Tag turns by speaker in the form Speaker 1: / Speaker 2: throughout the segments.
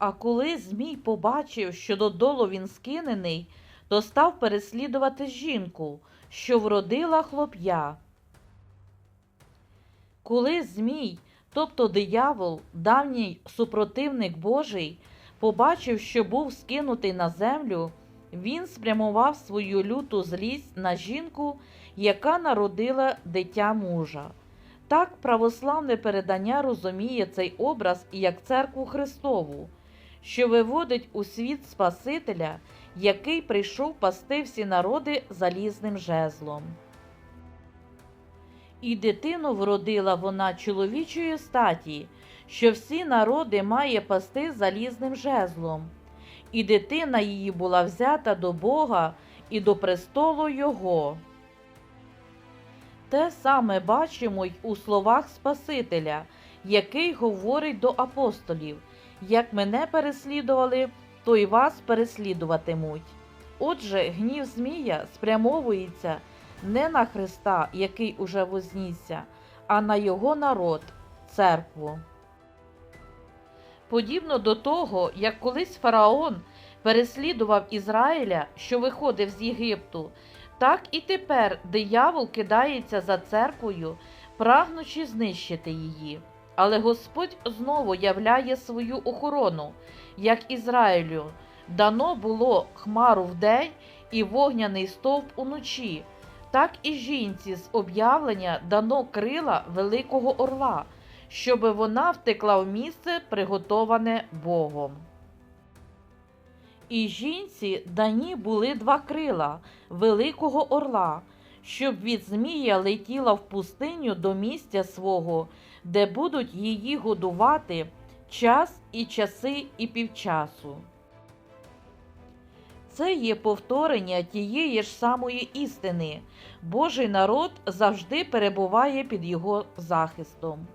Speaker 1: А коли Змій побачив, що додолу він скинений, то став переслідувати жінку, що вродила хлоп'я. Коли Змій, тобто диявол, давній супротивник Божий, побачив, що був скинутий на землю, він спрямував свою люту злість на жінку, яка народила дитя мужа. Так православне передання розуміє цей образ як церкву Христову, що виводить у світ Спасителя, який прийшов пасти всі народи залізним жезлом. І дитину вродила вона чоловічої статі, що всі народи має пасти залізним жезлом. І дитина її була взята до Бога і до престолу Його. Те саме бачимо й у словах Спасителя, який говорить до апостолів: як мене переслідували, то й вас переслідуватимуть. Отже, гнів Змія спрямовується не на Христа, який уже вознісся, а на його народ, церкву. Подібно до того, як колись фараон переслідував Ізраїля, що виходив з Єгипту, так і тепер диявол кидається за церквою, прагнучи знищити її. Але Господь знову являє свою охорону, як Ізраїлю. Дано було хмару вдень і вогняний стовп уночі. Так і жінці з об'явлення дано крила великого орла, щоби вона втекла в місце, приготоване Богом. І жінці дані були два крила великого орла, щоб від Змія летіла в пустиню до місця свого, де будуть її годувати час і часи і півчасу. Це є повторення тієї ж самої істини. Божий народ завжди перебуває під його захистом.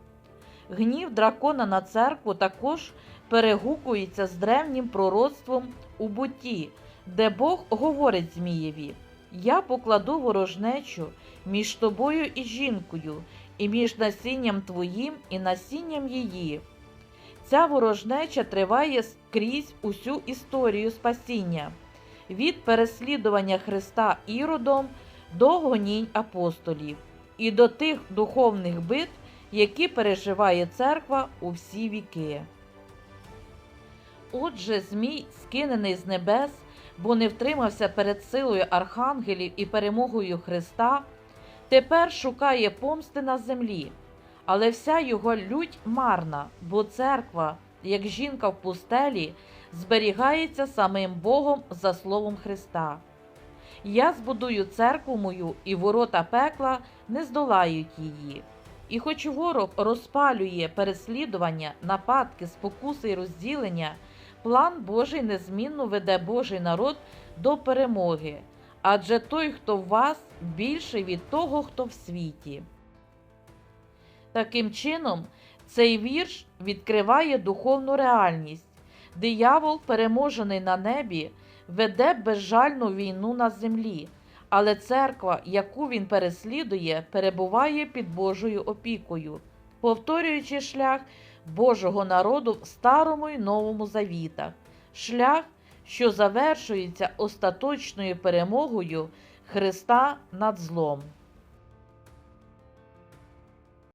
Speaker 1: Гнів дракона на церкву також перегукується з древнім пророцтвом у бутті, де Бог говорить Змієві: Я покладу ворожнечу між тобою і жінкою, і між насінням твоїм і насінням її. Ця ворожнеча триває скрізь усю історію спасіння від переслідування Христа Іродом до гонінь апостолів і до тих духовних битв, які переживає церква у всі віки. Отже, Змій, скинений з небес, бо не втримався перед силою архангелів і перемогою Христа, тепер шукає помсти на землі, але вся його лють марна, бо церква, як жінка в пустелі, зберігається самим Богом за словом Христа. Я збудую церкву мою, і ворота пекла не здолають її. І хоч ворог розпалює переслідування, нападки, спокуси і розділення, план Божий незмінно веде Божий народ до перемоги, адже той, хто в вас, більший від того, хто в світі. Таким чином, цей вірш відкриває духовну реальність. Диявол, переможений на небі, веде безжальну війну на землі, але церква, яку він переслідує, перебуває під Божою опікою, повторюючи шлях Божого народу в старому й новому завітах, шлях, що завершується остаточною перемогою Христа над злом.